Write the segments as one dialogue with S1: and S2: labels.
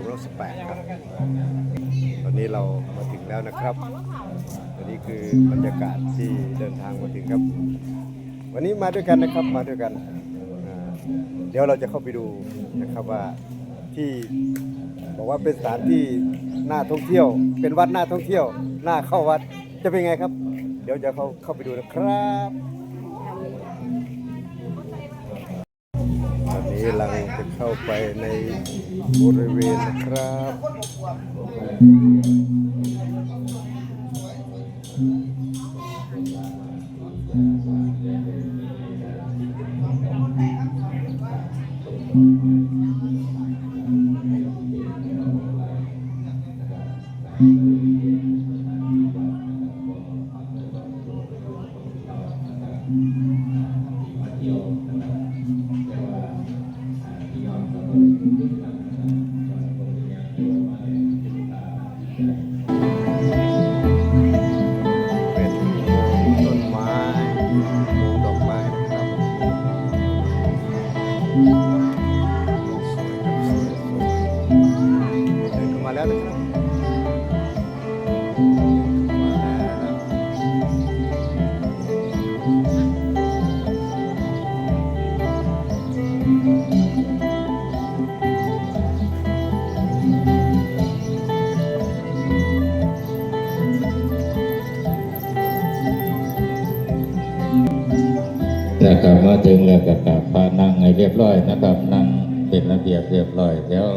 S1: 2518 ครับ ตอนนี้เรามาถึงแล้วนะครับอันนี้คือบรรยากาศที่เดินทางมาถึงครับ วันนี้มาด้วยกันนะครับมาด้วยกันอ่าเดี๋ยวเราจะเข้าไปดูนะครับว่าที่บอกว่าเป็นสถานที่น่าท่องเที่ยว เป็นวัดน่าท่องเที่ยวน่าเข้าวัดจะเป็นไงครับ เดี๋ยวจะเข้าเข้าไปดูนะครับ เข้าไปในบริเวณนะครับ
S2: ถึงแล้วก็กราบพานั่งให้เรียบร้อยนะครับ นั่งเป็นระเบียบเรียบร้อยแล้ว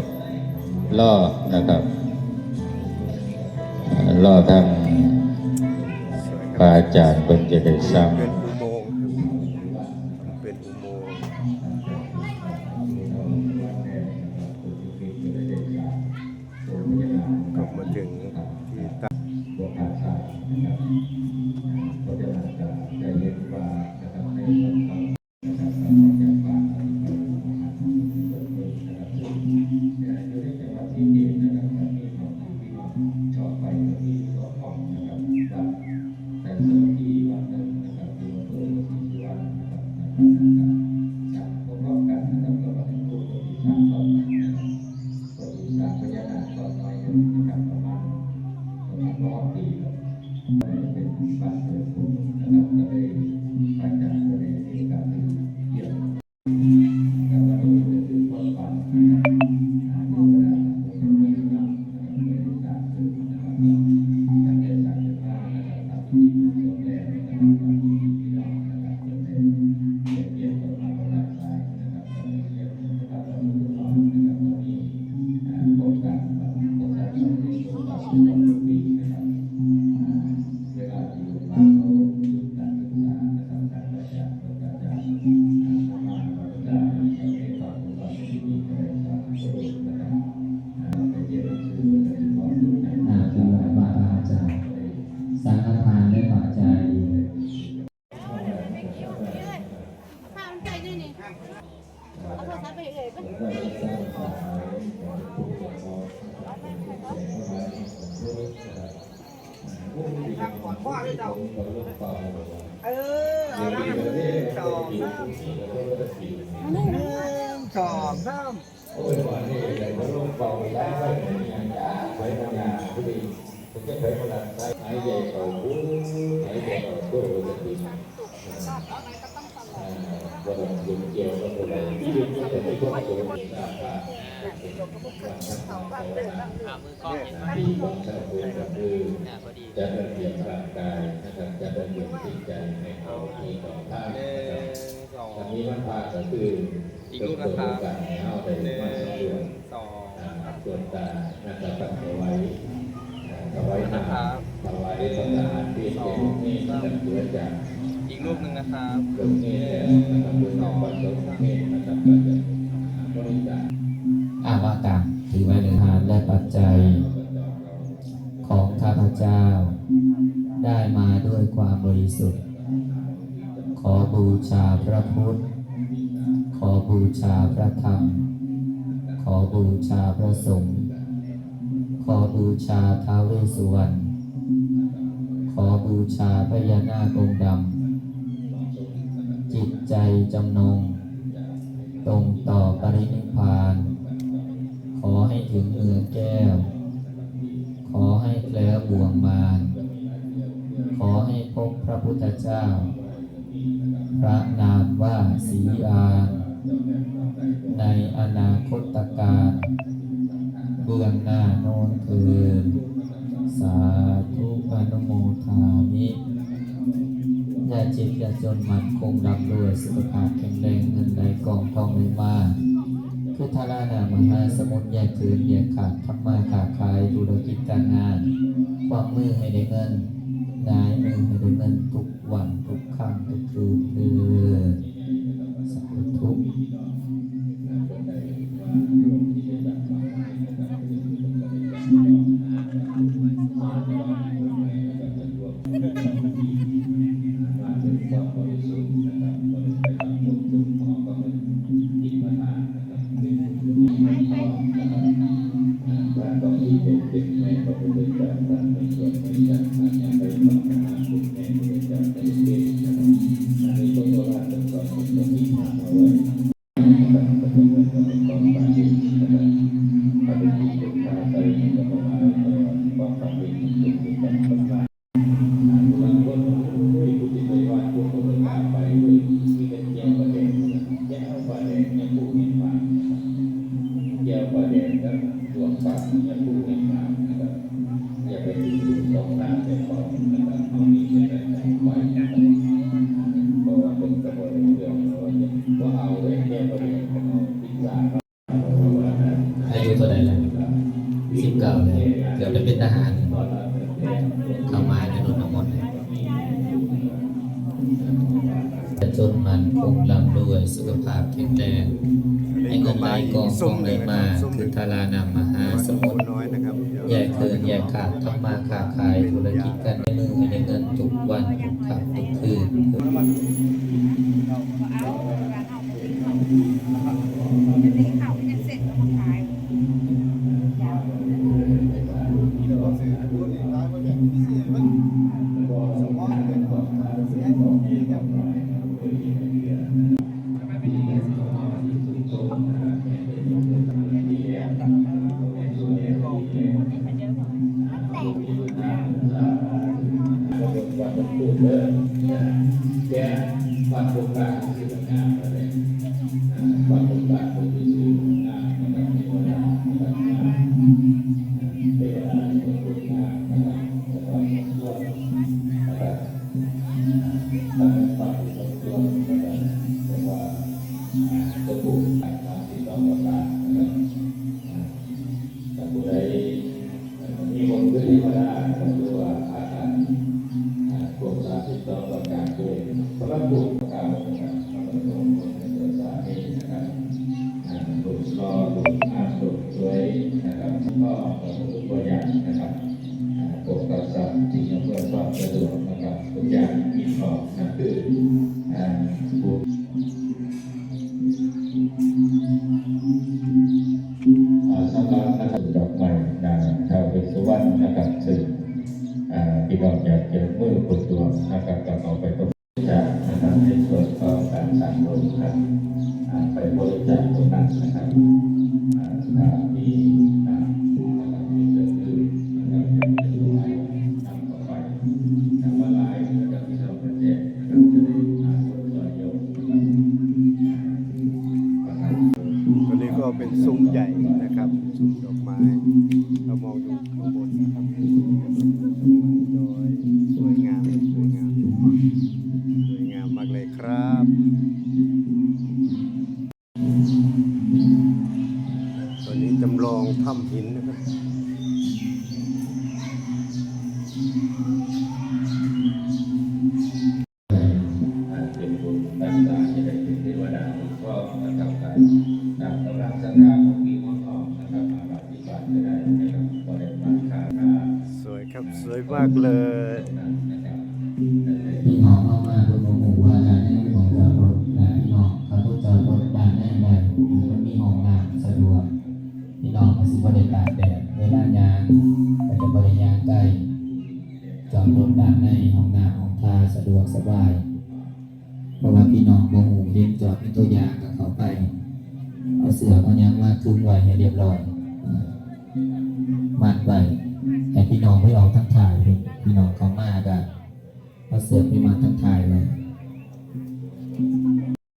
S2: ล่อนะครับล่อล่อทางพ
S1: ระ
S2: อาจารย์เป็นจะได้ซ้ำ
S1: เอ
S3: อ
S4: เอาละ
S5: หนึ่งสองสามหนึ่งสองสาม
S2: จัดระเบี จะระเบียบร่างกายนะครับจัดระเบียบจิตใจให้เขาที่ต่อท่านครับอันนี้มันพาก็คือ
S6: อีกรูปนะครับ
S2: การให้เอาไป
S6: หนึ่ง
S2: มาสำรวจ
S6: สอง
S2: อ่าส่วนตานะครับตั้งเอาไว้เอาไว้นะ
S6: ครับ
S2: เอาไว้สถานที่เป็นนี่จัดตัวจาก
S6: รูปหนึ่งนะครับ
S2: ตรงนี้แหละนะครับโดยเฉพาะตรงนี้นะครับก็จะบริจาค
S3: อาว่าตามถือไว้เลยทานและปัจจัย ของข้าพเจ้า ได้มาด้วยความบริสุทธิ์ ขอบูชาพระพุทธ ขอบูชาพระธรรม ขอบูชาพระสงฆ์ขอบูชาท้าวเวสสุวรรณขอบูชาพญานาคองค์ดำ จิตใจจำนง ตรงต่อปรินิพพาน ข
S2: อให้ถึงเมือแก้ว ขอให้แคล้วบ่วงมารขอให้พบพระพุทธเจ้า พระนามว่าสีอานในอนาคตการเบื้องหน้าโน้นคือสาธุอนุโมทามิ อย่าเจ็บอย่าจนมันคงร่ำรวยสุขภาพแข็งแรงเงินไหลกองทองไหลมาคือทารานา มหาสมุทรแยกคืนแยกขาดทำมาขาดขายธุรกิจการงานควางมือให้ได้เงินงายมือให้ได้เงินทุกวันทุกครั้งทุกคืนเพื่อสาธุ อ กองกองไหลมาคือทารานามหา
S1: พี่น้องอยากเจอมือปวดตัวงนะครับก็เอาไปบริจาคนะครับในส่วนของการสั่งโรงครับไปบริจาคตรงนั้นนะครับ ถ้ำ
S3: หินนะครับ
S2: ราะว่าพี่น้องโมหูเรียนจอดเป็นตัวอย่างกับเขาไป เอาเสือเอายังมาคืนไว้ให้เรียบร้อย
S3: มัดไว้แต่พี่น้องไม่ออกทั้งถ่ายเลยพี่น้องเขามากอะเอาเสือไปมาทั้งถ่ายเลย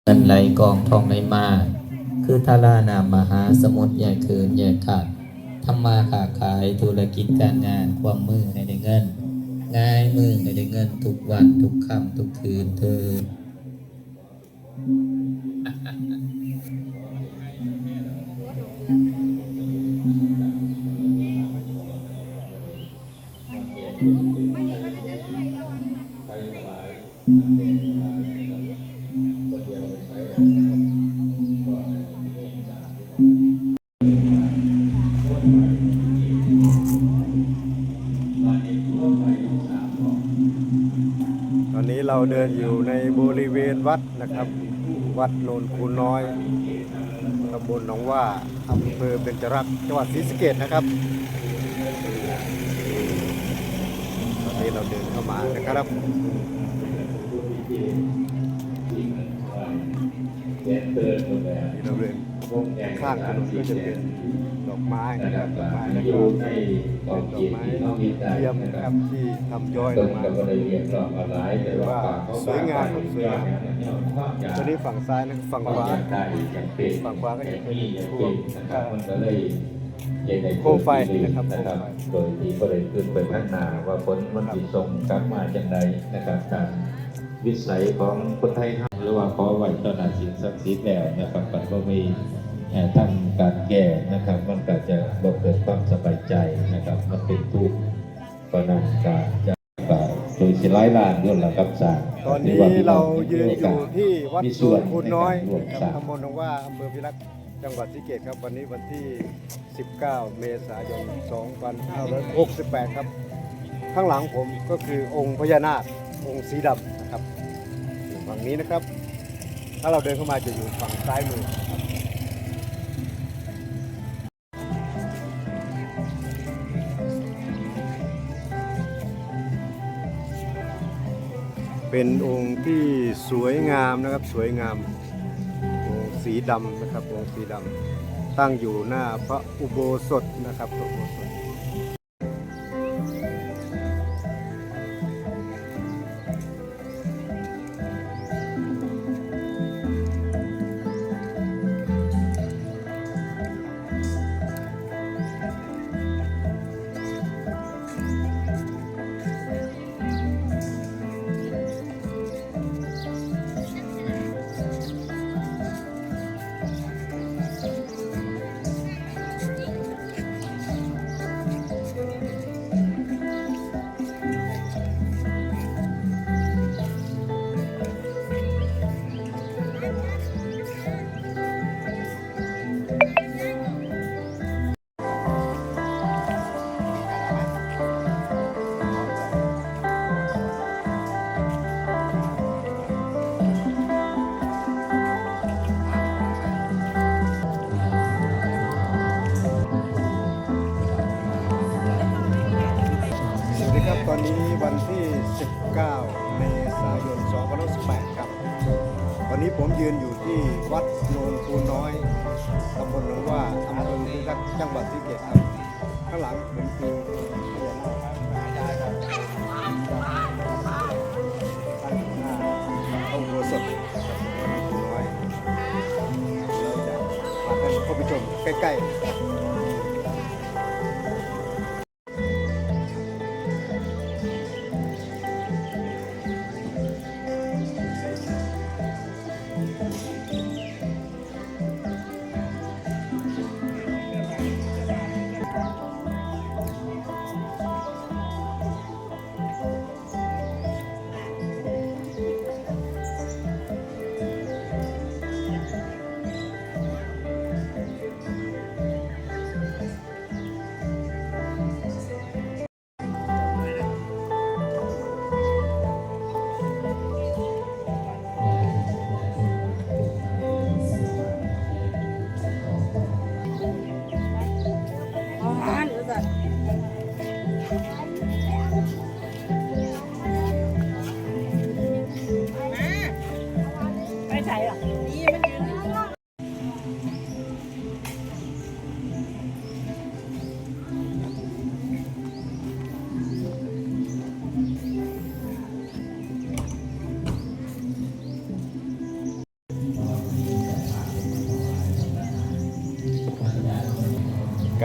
S3: เงินไหลกองทองไหลมา คือทารานามมหาสมุทรแยกเคืนแยกขาดทำมาค้าขายธุรกิจการงานความมือให้ได้เงิน ง่ายมือให้ได้เงิน ทุกวันทุกค่ำทุกคืนเธอ
S1: ตอนนี้เราเดินอยู่ในบริเวณวัดนะครับ วัดโนนคูน้อยตำบลหนองว่า อำเภอเบญจรักษ์จังหวัดศรีสะเกษนะครับตอนนี้เราเดินเข้ามานะครับ
S2: เดิเดินไป
S1: ที่เราเดินข้างถนนก็จะเป็นดอกไม้นะครับดอกไม้
S2: อ
S1: แล้วก็เป็นดอ
S2: ก
S1: ไม้เทียม
S2: นะครับ
S1: ที่ทำย้อยล
S2: ต้น
S1: งมา
S2: ก็บ่ได้เรียกร้อว่า
S1: สวยงามครับสวยงามตัวนี้ฝั่งซ้ายนะฝั่งขวาฝั่งขวาก็จะเป็นพวกโคมไฟนะครับโด
S2: ยที่ก็เลยขึ้นไปข้างหน้าว่าผลมันติส่งกลับมาจังใดนะครับ วิสัยของคนไทยทำหรือว่าขอไหวต่อหน้าสิ่งศักดิ์สิทธิ์แล้วนะครับปัจจุบันมีทำการแก้นะครับ มันก็จะบ่เกิดความสบายใจนะครับ มันเป็นทุกข์ก็นั่นก็จะก็โดยสิร้ายล้านย่นละกับสาง
S1: ตอนนี้เรายืนอยู่ที่วัดโนนคูน้อยตำบลหนองว่าอำเภอพิรักษ์จังหวัดสะเกษครับวันนี้วันที่ 19 เมษายน 2568 ครับ ข้างหลังผมก็คือองค์พญานาคองค์สีดำ งนี้นะครับ ถ้าเราเดินเข้ามาจะอยู่ฝั่งซ้ายมือเป็นองค์ที่สวยงามนะครับสวยงามองค์สีดำนะครับองค์สีดำตั้งอยู่หน้าพระอุโบสถนะครับพระอุโบสถ ส ใกล้ๆ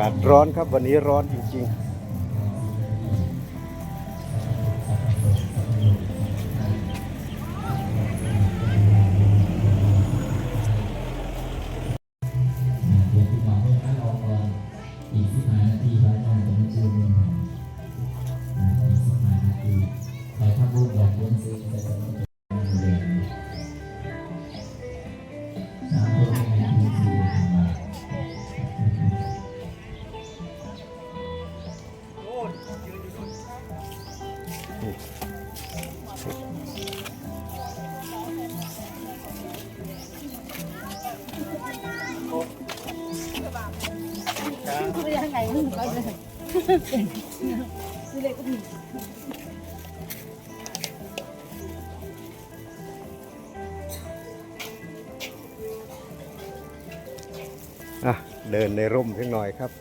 S1: า
S3: ศร้อนครับวันนี้ร้อนจริง
S1: เรียก
S7: ไงมึงก็เลยเรียกก็มี
S3: อะเดินในร่มเพียงหน่อยครับ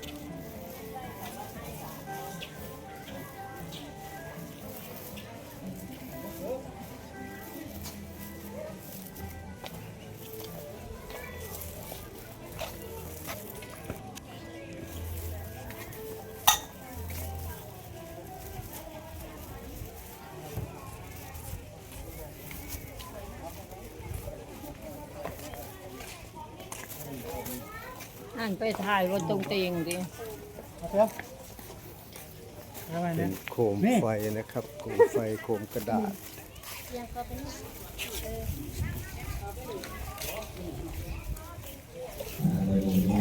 S8: อ่านไปถ่ายรถตรงเตียงดิ
S3: เป็นโคมไฟนะครับโคมไฟโคมกระดาษ
S9: วันนี้มี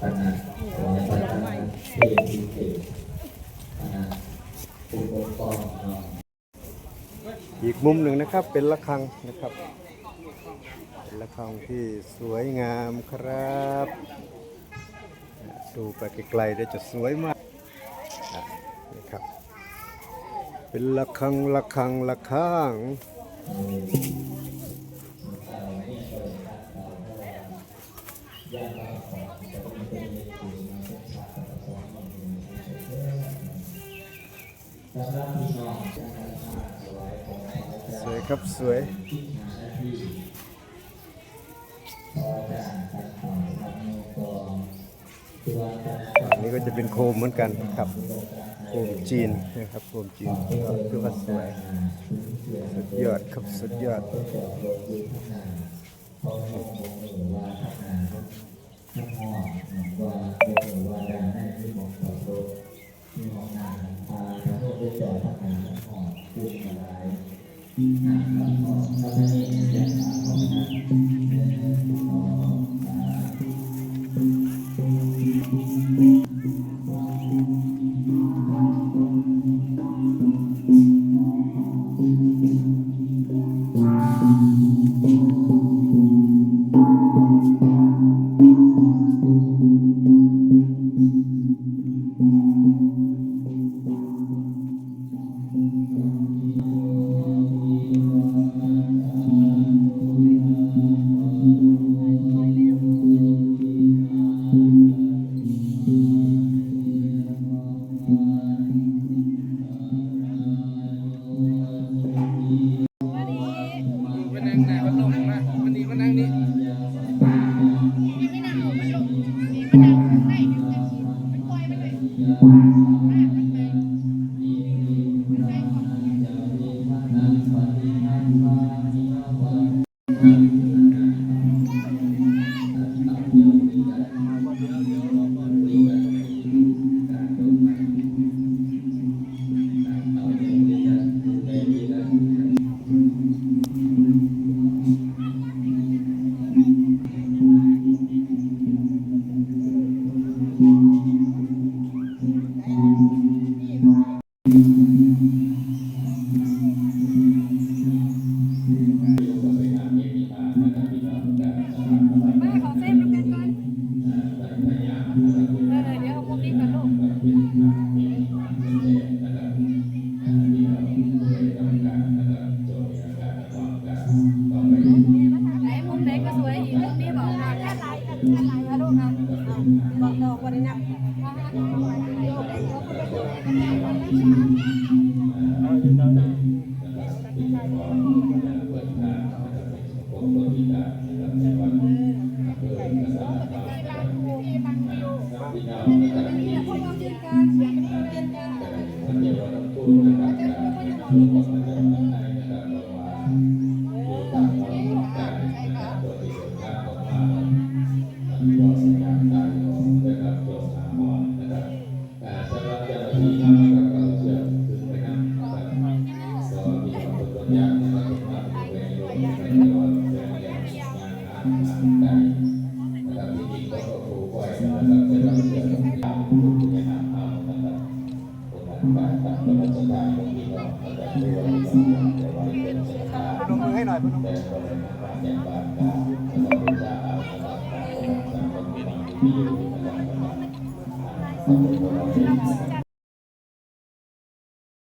S9: คณะของพระอาจารย์เทพพิเศษคณะผู้ปกครองเนาะ
S3: อีกมุมหนึ่งนะครับเป็นระฆังนะครับ เป็นระฆังที่สวยงามครับ ดูไปไกลๆได้จะสวยมากอะนี่ครับ เป็นระฆังระฆังระฆังสวยครับสวย อันนี้ก็จะเป็นโคมเหมือนกันครับ โคมจีนนะครับ โคมจีนคือว่าสวยสุดยอดครับสุดยอด
S2: มา Thank you.